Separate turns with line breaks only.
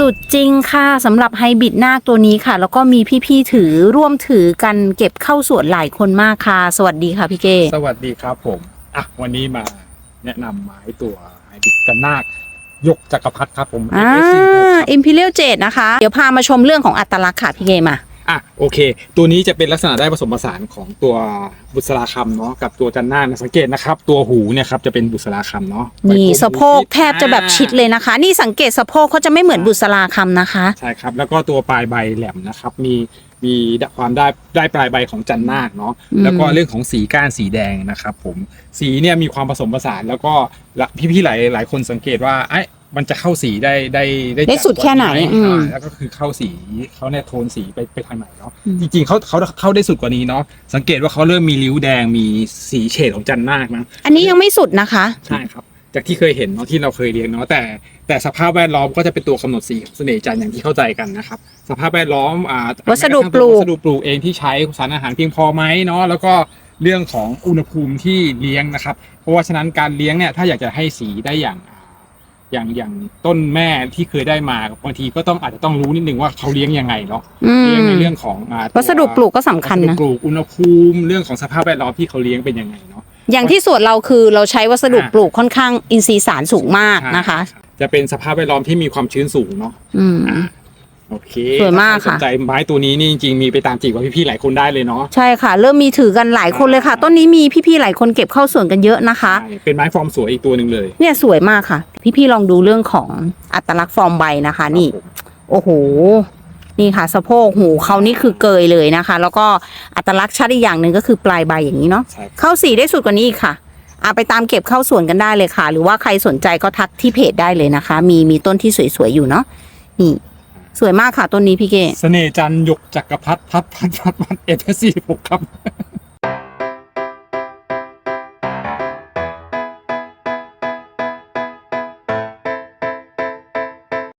สุดจริงค่ะสำหรับไฮบริดนาคตัวนี้ค่ะ แล้วก็มีพี่ๆถือร่วมถือกันเก็บเข้าสวนหลายคนมากค่ะ สวัสดีค่ะพี่เก้
สวัสดีครับผมอะวันนี้มาแนะนำไม้ตัวไฮบริดกันนาคยกจักรพรรดิครับผม
อ่า
FSC ครับ
อิมพีเรียลเจดนะคะ เดี๋ยวพามาชมเรื่องของอัตลักษณ์ค่ะพี่เก้มา
อะโอเค ตัวนี้จะเป็นลักษณะได้ผสมผสานของตัวบุษราคำเนาะกับตัวจันนาคนะสังเกตนะครับ ตัวหูเนี่ยครับจะเป็นบุษราคำเนาะ
นี่
ใบโพ
สะโพกแทบจะแบบชิดเลยนะคะ นี่สังเกตสะโพกเขาจะไม่เหมือนบุษราคำนะคะ
ใช่ครับแล้วก็ตัวปลายใบแหลมนะครับมีมีความได้ได้ปลายใบของจันนาคเนาะ
อืม
แล้วก็เรื่องของสีก้านสีแดงนะครับผมสีเนี่ยมีความผสมผสานแล้วก็พี่ๆหลายหลายคนสังเกตว่าไอ้ มันจะเข้าสีได้ได้
ได้สุดแค่ไหน
จักว่า
อืม
อ่าแล้วก็คือเข้าสีเขาเนี่ยโทนสีไปไปทางไหนเนาะ
อืม
จริงๆเขาเขาเข้าได้สุดกว่านี้เนาะสังเกตว่าเขาเริ่มมีริ้วแดงมีสีเฉดของจันนาคนะ
อันนี้ยังไม่สุดนะคะ
ใช่ครับ จากที่เคยเห็นเนาะที่เราเคยเรียนเนาะแต่แต่สภาพแวดล้อมก็จะเป็นตัวกำหนดสีของเสน่ห์จันทร์อย่างที่เข้าใจกันนะครับสภาพแวดล้อมอ่า
วัสดุปลูก
วัสดุปลูกเองที่ใช้สารอาหารเพียงพอไหมเนาะแล้วก็เรื่องของอุณหภูมิที่เลี้ยงนะครับ เพราะว่าฉะนั้นการเลี้ยงเนี่ยถ้าอยากจะให้สีได้อย่าง อ่าอย่างอย่างต้นแม่ที่เคยได้มาบางทีก็ต้องอาจจะต้องรู้นิดนึงว่าเขาเลี้ยงยังไงเนาะ
อืม
เลี้ยงในเรื่องของอ่าตัว
วัสดุปลูกก็สำคัญ
วัสดุ
นะ
ปลูกอุณหภูมิเรื่องของสภาพแวดล้อมที่เขาเลี้ยงเป็นยังไงเนาะ
อย่างที่สวนเราคือเราใช้วัสดุ
อ่า
ปลูกค่อนข้างอินทรีย์สารสูงมากนะคะ
ใช่จะเป็นสภาพแวดล้อมที่มีความชื้นสูงเนาะ
อืม
โอเค
สวยมาก
ถ้ใคร
ค่ะ
สนใจไม้ตัวนี้นี่จริงๆมีไปตามจีบกับพี่ๆหลายคนได้เลยเนาะ
ใช่ค่ะ เริ่มมีถือกันหลายคนเลยค่ะ ต้นนี้มีพี่ๆหลายคนเก็บเข้าสวนกันเยอะนะคะ
ใช่เป็นไม้ฟอร์มสวยอีกตัวหนึ่งเลย
เนี่ยสวยมากค่ะ พี่ๆลองดูเรื่องของอัตลักษณ์ฟอร์มใบนะคะ นี่
ครับผม
โอ้โห นี่ค่ะ สะโพกหูเขานี่คือเกยเลยนะคะ แล้วก็อัตลักษณ์ชัดอีกอย่างหนึ่งก็คือปลายใบอย่างนี้เนาะ
ใช่ครับ
เข้าสีได้สุดกว่านี้อีกค่ะอาไปตามเก็บเข้าสวนกันได้เลยค่ะ หรือว่าใครสนใจก็ทักที่เพจได้เลยนะคะ มีมีต้นที่สวยๆอยู่เนาะนี่สวยมากค่ะต้นนี้พี่เก้
เสน่ห์จันทร์หยกจักรพรรดิพัดพัดพัดพัดเอฟซีหกครับ